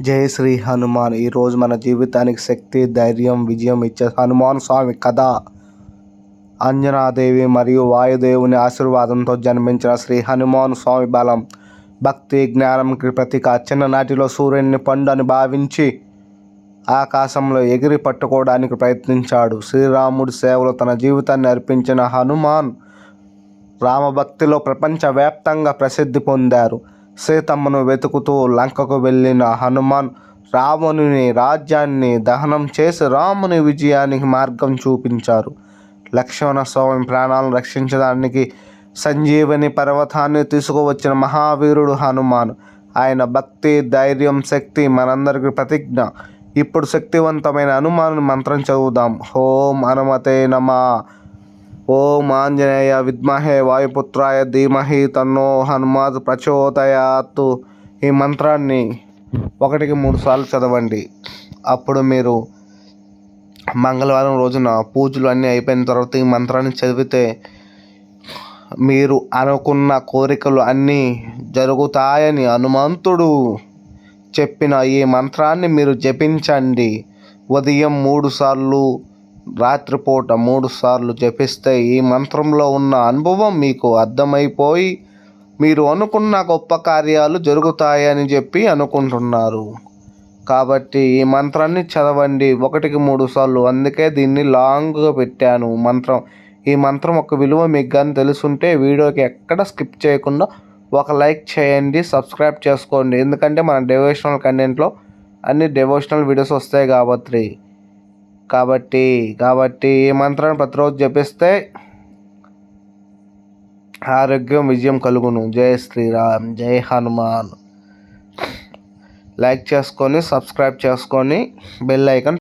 జై శ్రీ హనుమాన్. ఈరోజు మన జీవితానికి శక్తి ధైర్యం విజయం ఇచ్చే హనుమాన్ స్వామి కథ. అంజనాదేవి మరియు వాయుదేవుని ఆశీర్వాదంతో జన్మించిన శ్రీ హనుమాన్ స్వామి బలం భక్తి జ్ఞానంకి ప్రతీక చిన్ననాటిలో సూర్యుని పండు అని భావించి ఆకాశంలో ఎగిరి పట్టుకోవడానికి ప్రయత్నించాడు. శ్రీరాముడి సేవలో తన జీవితాన్ని అర్పించిన హనుమాన్ రామభక్తిలో ప్రపంచవ్యాప్తంగా ప్రసిద్ధి పొందారు. సీతమ్మను వెతుకుతూ లంకకు వెళ్ళిన హనుమాన్ రావణుని రాజ్యాన్ని దహనం చేసి రాముని విజయానికి మార్గం చూపించారు. లక్ష్మణ స్వామి ప్రాణాలను రక్షించడానికి సంజీవని పర్వతాన్ని తీసుకువచ్చిన మహావీరుడు హనుమాన్. ఆయన భక్తి ధైర్యం శక్తి మనందరికి ప్రతిజ్ఞ. ఇప్పుడు శక్తివంతమైన హనుమాను మంత్రం చదువుదాం. హోం హనుమతే నమ. ఓం ఆంజనేయ విద్మహే వాయుపుత్రాయ ధీమహి తన్నో హనుమాత్ ప్రచోదయాత్ ఈ మంత్రాన్ని ఒకటికి మూడు సార్లు చదవండి. అప్పుడు మీరు మంగళవారం రోజున పూజలు అన్నీ అయిపోయిన తర్వాత ఈ మంత్రాన్ని చదివితే మీరు అనుకున్న కోరికలు అన్నీ జరుగుతాయని హనుమంతుడు చెప్పిన ఈ మంత్రాన్ని మీరు జపించండి. ఉదయం మూడు సార్లు రాత్రిపూట మూడు సార్లు జపిస్తే ఈ మంత్రంలో ఉన్న అనుభవం మీకు అర్థమైపోయి మీరు అనుకున్న గొప్ప కార్యాలు జరుగుతాయని చెప్పి అనుకుంటున్నారు. కాబట్టి ఈ మంత్రాన్ని చదవండి. ఒకటికి మూడు సార్లు. అందుకే దీన్ని లాంగ్గా పెట్టాను. మంత్రం ఈ మంత్రం ఒక విలువ మీకు కానీ తెలుసుంటే వీడియోకి ఎక్కడ స్కిప్ చేయకుండా ఒక లైక్ చేయండి సబ్స్క్రైబ్ చేసుకోండి. ఎందుకంటే మన డెవోషనల్ కంటెంట్లో అన్ని డెవోషనల్ వీడియోస్ వస్తాయి కాబట్టి కాబట్టి కాబట్టి ఈ మంత్రాన్ని ప్రతిరోజు జపిస్తే ఆరోగ్యం విజయం కలుగును. జై శ్రీరామ్ జై హనుమాన్. లైక్ చేసుకొని సబ్స్క్రైబ్ చేసుకొని బెల్ ఐకాన్